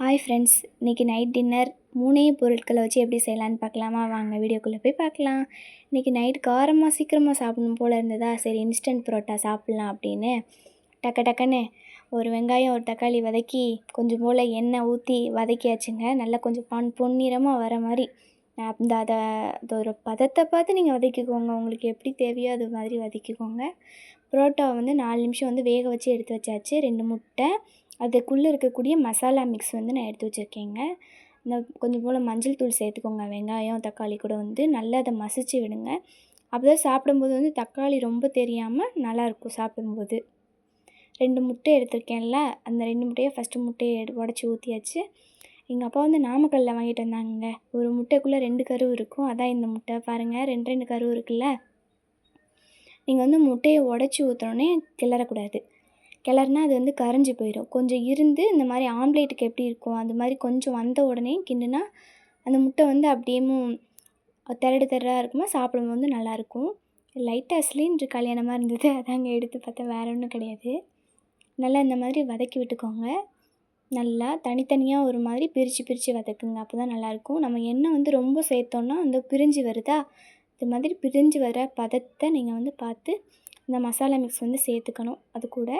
Hi friends இன்றைக்கி night dinner மூணே பொருட்களை வச்சு எப்படி செய்யலான்னு பார்க்கலாமா? வாங்க வீடியோக்குள்ளே போய் பார்க்கலாம். இன்றைக்கி நைட் காரமாக சீக்கிரமாக சாப்பிடணும் போல் இருந்ததா? சரி இன்ஸ்டன்ட் பரோட்டா சாப்பிட்லாம் அப்படின்னு டக்கு டக்குன்னு ஒரு வெங்காயம் ஒரு தக்காளி வதக்கி கொஞ்சம் போல் எண்ணெய் ஊற்றி வதக்கியாச்சுங்க. நல்லா கொஞ்சம் பான் பொன்னிறமாக வர மாதிரி. அந்த அதை அது ஒரு பதத்தை பார்த்து நீங்கள் வதக்கிக்கோங்க. உங்களுக்கு எப்படி தேவையோ அது மாதிரி வதக்கிக்கோங்க. பரோட்டாவை வந்து நாலு நிமிஷம் வந்து வேக வச்சு எடுத்து வச்சாச்சு. ரெண்டு முட்டை அதுக்குள்ளே இருக்கக்கூடிய மசாலா மிக்ஸ் வந்து நான் எடுத்து வச்சுருக்கேங்க. இந்த கொஞ்சம் போல் மஞ்சள் தூள் சேர்த்துக்கோங்க. வெங்காயம் தக்காளி கூட வந்து நல்லா அதை மசிச்சு விடுங்க. அப்போ தான் சாப்பிடும்போது வந்து தக்காளி ரொம்ப தெரியாமல் நல்லாயிருக்கும் சாப்பிடும்போது. ரெண்டு முட்டை எடுத்திருக்கேன்ல அந்த ரெண்டு முட்டையை ஃபஸ்ட்டு முட்டையை எடு உடச்சி ஊற்றியாச்சு எங்கள் அப்பா வந்து நாமக்கல்லில் வாங்கிட்டு வந்தாங்க ஒரு முட்டைக்குள்ளே ரெண்டு கரு இருக்கும். அதான் இந்த முட்டை. பாருங்கள் ரெண்டு ரெண்டு கரு இருக்குல்ல. நீங்கள் வந்து முட்டையை உடச்சி ஊற்றுனோடனே கிளறக்கூடாது. கிளறுனா அது வந்து கரைஞ்சி போயிடும் கொஞ்சம் இருந்து இந்த மாதிரி ஆம்லேட்டுக்கு எப்படி இருக்கும் அந்த மாதிரி கொஞ்சம் வந்த உடனே கிண்டுனா அந்த முட்டை வந்து அப்படியேவும் திரடு திரடாக இருக்குமா சாப்பிடும்போது வந்து நல்லாயிருக்கும் லைட்டாக சிலிண்ட்ரு கல்யாணமாக இருந்தது. அதாங்க எடுத்து பார்த்தா வேறு ஒன்றும் கிடையாது. நல்லா இந்த மாதிரி வதக்கி விட்டுக்கோங்க. நல்லா தனித்தனியாக ஒரு மாதிரி பிரித்து பிரித்து வதக்குங்க. அப்போ தான் நல்லாயிருக்கும் நம்ம எண்ணெய் வந்து ரொம்ப சேர்த்தோன்னா அந்த பிரிஞ்சு வருதா? இது மாதிரி பிரிஞ்சு வர பதத்தை நீங்கள் வந்து பார்த்து இந்த மசாலா மிக்ஸ் வந்து சேர்த்துக்கணும். அது கூட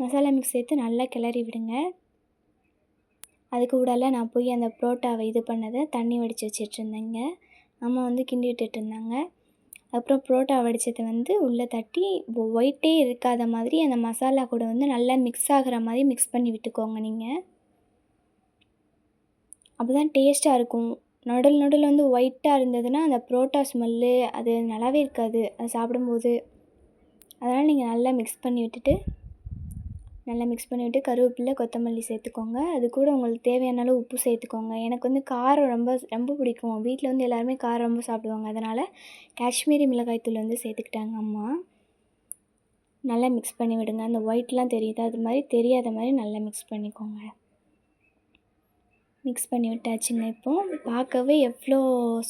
மசாலா மிக்ஸ் சேர்த்து நல்லா கிளறி விடுங்க. அதுக்கு கூடலாம் நான் போய் அந்த புரோட்டாவை இது பண்ணதை தண்ணி வடித்து வச்சிட்ருந்தேங்க அம்மா வந்து கிண்டி விட்டுட்டு இருந்தாங்க. அப்புறம் புரோட்டா வடித்ததை வந்து உள்ளே தட்டி ஒயிட்டே இருக்காத மாதிரி அந்த மசாலா கூட வந்து நல்லா மிக்ஸ் ஆகிற மாதிரி மிக்ஸ் பண்ணி விட்டுக்கோங்க நீங்கள் அப்போ தான் டேஸ்ட்டாக இருக்கும். நடுவில் நடுவில் வந்து ஒயிட்டாக இருந்ததுன்னா அந்த புரோட்டா ஸ்மெல்லு அது நல்லாவே இருக்காது. அது சாப்பிடும்போது. அதனால் நீங்கள் நல்லா மிக்ஸ் பண்ணி விட்டுட்டு நல்லா மிக்ஸ் பண்ணிவிட்டு கருவேப்பிலை கொத்தமல்லி சேர்த்துக்கோங்க. அது கூட உங்களுக்கு தேவையான அளவு உப்பு சேர்த்துக்கோங்க. எனக்கு வந்து காரம் ரொம்ப ரொம்ப பிடிக்கும். வீட்டில் வந்து எல்லாருமே காரம் ரொம்ப சாப்பிடுவாங்க. அதனால் காஷ்மீரி மிளகாய்த்தூள் வந்து சேர்த்துக்கிட்டாங்க அம்மா. நல்லா மிக்ஸ் பண்ணி விடுங்க. அந்த ஒயிட்லாம் தெரியுது? அது மாதிரி தெரியாத மாதிரி நல்லா மிக்ஸ் பண்ணிக்கோங்க. மிக்ஸ் பண்ணி விட்டாச்சுங்க இப்போது பார்க்கவே எவ்வளோ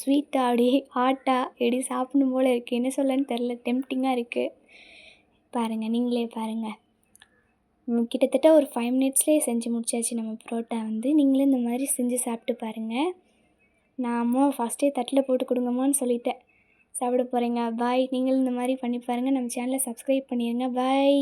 ஸ்வீட்டாக அப்படி ஹாட்டாக எப்படி சாப்பிடும் போல் இருக்குது என்ன சொல்லன்னு தெரில டெம்டிங்காக இருக்குது பாருங்கள் நீங்களே பாருங்கள் கிட்டத்தட்ட ஒரு ஃபைவ் மினிட்ஸ்லேயே செஞ்சு முடிச்சாச்சு நம்ம புரோட்டா வந்து. நீங்களும் இந்த மாதிரி செஞ்சு சாப்பிட்டு பாருங்கள் நான் அம்மா ஃபஸ்ட்டே தட்டில் போட்டு கொடுங்கம்மான்னு சொல்லிட்டேன். சாப்பிட போகிறீங்க பாய் நீங்களும் இந்த மாதிரி பண்ணி பாருங்கள் நம்ம சேனலை சப்ஸ்கிரைப் பண்ணிடுங்க பாய்